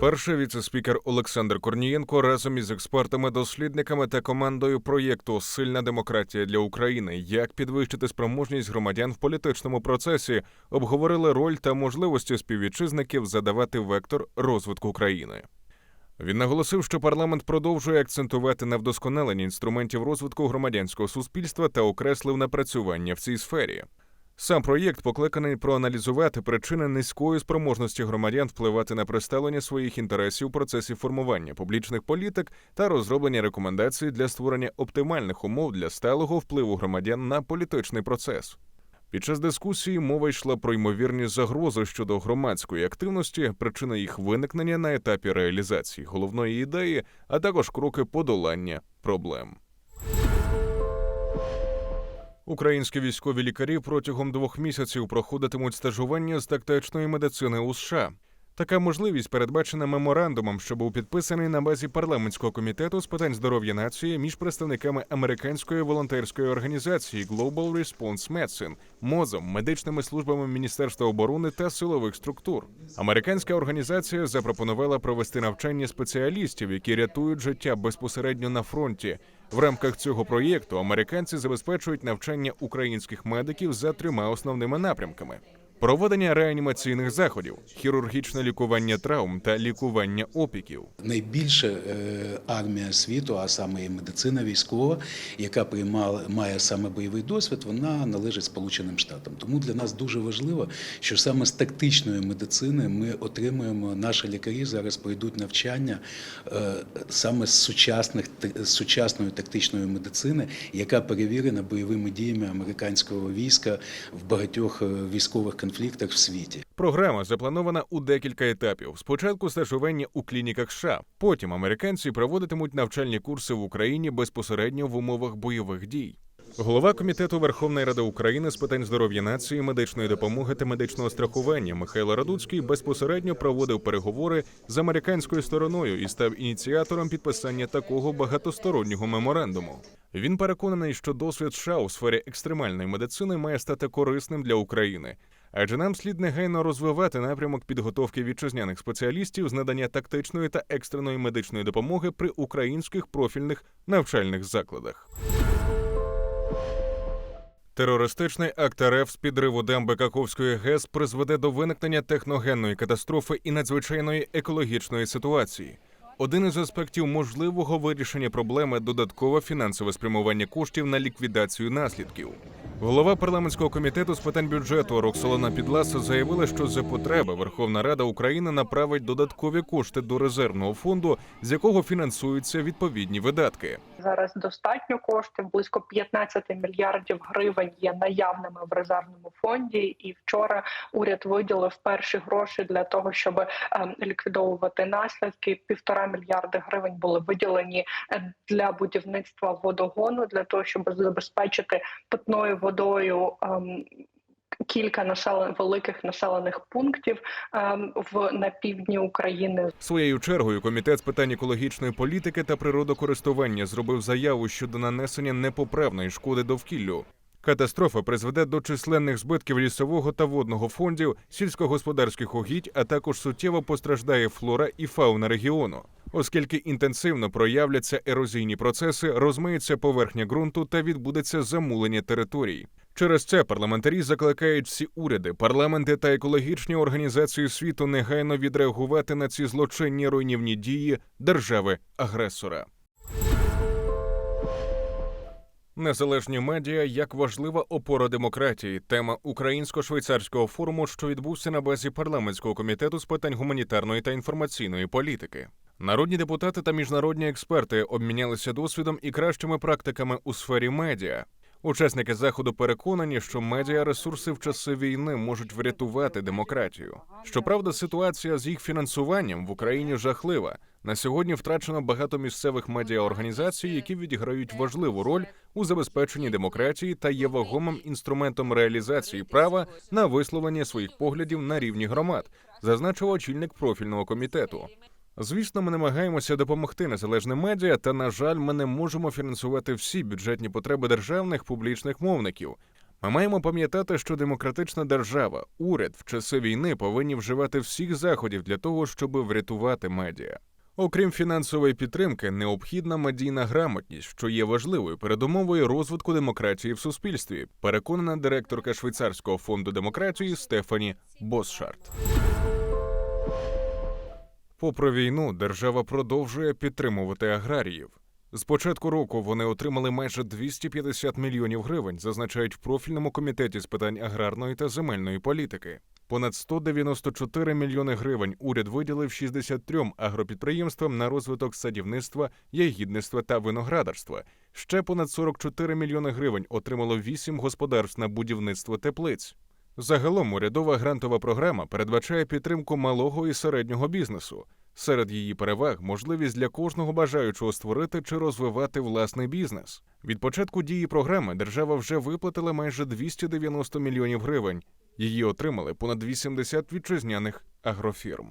Перший віце-спікер Олександр Корнієнко разом із експертами, дослідниками та командою проєкту Сильна демократія для України. Як підвищити спроможність громадян в політичному процесі, обговорили роль та можливості співвітчизників задавати вектор розвитку країни. Він наголосив, що парламент продовжує акцентувати на вдосконаленні інструментів розвитку громадянського суспільства та окреслив напрацювання в цій сфері. Сам проєкт покликаний проаналізувати причини низької спроможності громадян впливати на представлення своїх інтересів у процесі формування публічних політик та розроблення рекомендацій для створення оптимальних умов для сталого впливу громадян на політичний процес. Під час дискусії мова йшла про ймовірні загрози щодо громадської активності, причини їх виникнення на етапі реалізації головної ідеї, а також кроки подолання проблем. Українські військові лікарі протягом двох місяців проходитимуть стажування з тактичної медицини у США. Така можливість передбачена меморандумом, що був підписаний на базі парламентського комітету з питань здоров'я нації між представниками американської волонтерської організації Global Response Medicine, МОЗом, медичними службами Міністерства оборони та силових структур. Американська організація запропонувала провести навчання спеціалістів, які рятують життя безпосередньо на фронті. В рамках цього проєкту американці забезпечують навчання українських медиків за трьома основними напрямками: проведення реанімаційних заходів, хірургічне лікування травм та лікування опіків. Найбільша е, армія світу, а саме і медицина військова, яка приймала має саме бойовий досвід, вона належить Сполученим Штатам. Тому для нас дуже важливо, що саме з тактичної медицини ми отримуємо наші лікарі зараз пройдуть навчання е, саме з сучасних з сучасної тактичної медицини, яка перевірена бойовими діями американського війська в багатьох е, військових в світі. Програма запланована у декілька етапів. Спочатку стажування у клініках США, потім американці проводитимуть навчальні курси в Україні безпосередньо в умовах бойових дій. Голова комітету Верховної Ради України з питань здоров'я нації, медичної допомоги та медичного страхування Михайло Радуцький безпосередньо проводив переговори з американською стороною і став ініціатором підписання такого багатостороннього меморандуму. Він переконаний, що досвід США у сфері екстремальної медицини має стати корисним для України. Адже нам слід негайно розвивати напрямок підготовки вітчизняних спеціалістів з надання тактичної та екстреної медичної допомоги при українських профільних навчальних закладах. Терористичний акт РФ з підриву дамби Каховської ГЕС призведе до виникнення техногенної катастрофи і надзвичайної екологічної ситуації. Один із аспектів можливого вирішення проблеми додаткове фінансове спрямування коштів на ліквідацію наслідків. Голова парламентського комітету з питань бюджету Роксолана Підласа заявила, що за потреби Верховна Рада України направить додаткові кошти до резервного фонду, з якого фінансуються відповідні видатки. Зараз достатньо коштів, близько 15 мільярдів гривень є наявними в резервному фонді. І вчора уряд виділив перші гроші для того, щоб е, ліквідовувати наслідки. Півтора мільярди гривень були виділені е, для будівництва водогону для того, щоб забезпечити питною водою. Кілька населен великих населених пунктів ем, в на півдні України. Своєю чергою комітет з питань екологічної політики та природокористування зробив заяву щодо нанесення непоправної шкоди довкіллю. Катастрофа призведе до численних збитків лісового та водного фондів, сільськогосподарських угідь, а також суттєво постраждає флора і фауна регіону, оскільки інтенсивно проявляться ерозійні процеси, розмиється поверхня ґрунту та відбудеться замулення територій. Через це парламентарі закликають всі уряди, парламенти та екологічні організації світу негайно відреагувати на ці злочинні руйнівні дії держави-агресора. Незалежні медіа як важлива опора демократії. Тема українсько-швейцарського форуму, що відбувся на базі парламентського комітету з питань гуманітарної та інформаційної політики. Народні депутати та міжнародні експерти обмінялися досвідом і кращими практиками у сфері медіа. Учасники заходу переконані, що медіаресурси в часи війни можуть врятувати демократію. Щоправда, ситуація з їх фінансуванням в Україні жахлива. На сьогодні втрачено багато місцевих медіаорганізацій, які відіграють важливу роль у забезпеченні демократії та є вагомим інструментом реалізації права на висловлення своїх поглядів на рівні громад, зазначив очільник профільного комітету. Звісно, ми намагаємося допомогти незалежним медіа, та на жаль, ми не можемо фінансувати всі бюджетні потреби державних публічних мовників. Ми маємо пам'ятати, що демократична держава, уряд в часи війни повинні вживати всіх заходів для того, щоб врятувати медіа. Окрім фінансової підтримки, необхідна медійна грамотність, що є важливою передумовою розвитку демократії в суспільстві, переконана директорка швейцарського фонду демократії Стефані Босшарт. Попри війну, держава продовжує підтримувати аграріїв. З початку року вони отримали майже 250 мільйонів гривень, зазначають в профільному комітеті з питань аграрної та земельної політики. Понад 194 мільйони гривень уряд виділив 63 агропідприємствам на розвиток садівництва, ягідництва та виноградарства. Ще понад 44 мільйони гривень отримало 8 господарств на будівництво теплиць. Загалом урядова грантова програма передбачає підтримку малого і середнього бізнесу. Серед її переваг можливість для кожного бажаючого створити чи розвивати власний бізнес. Від початку дії програми держава вже виплатила майже 290 мільйонів гривень. Її отримали понад 80 вітчизняних агрофірм.